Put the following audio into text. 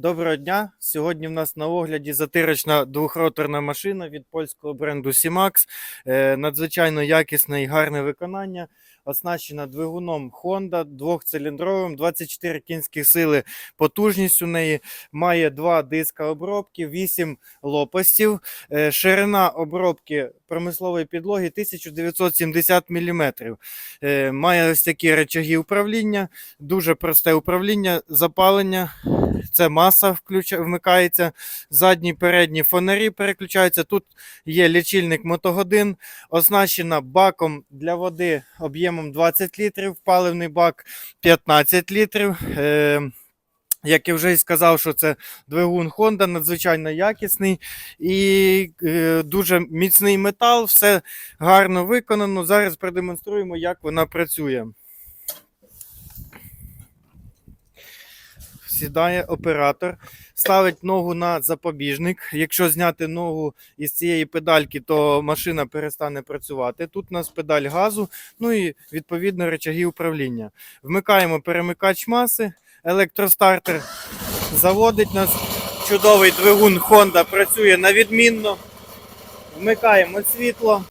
Доброго дня. Сьогодні в нас на огляді затирочна двохроторна машина від польського бренду Simax. Е, Надзвичайно якісне і гарне виконання. Оснащена двигуном Honda двохциліндровим, 24 кінські сили потужність у неї. Має два диска обробки, 8 лопастів. Е, Ширина обробки промислової підлоги 1970 мм. Має ось такі речаги управління, дуже просте управління, запалення. Це маса включа, вмикається, задні передні фонарі переключаються. Тут є лічильник мотогодин, оснащена баком для води об'ємом 20 літрів, паливний бак 15 літрів. Е, як я вже і сказав, що це двигун Honda, надзвичайно якісний і е, дуже міцний метал, все гарно виконано. Зараз продемонструємо, як вона працює. Сідає оператор, ставить ногу на запобіжник. Якщо зняти ногу із цієї педальки, то машина перестане працювати. Тут у нас педаль газу, ну і відповідно речаги управління. Вмикаємо перемикач маси, електростартер заводить нас. Чудовий двигун Honda працює на відмінно. Вмикаємо світло.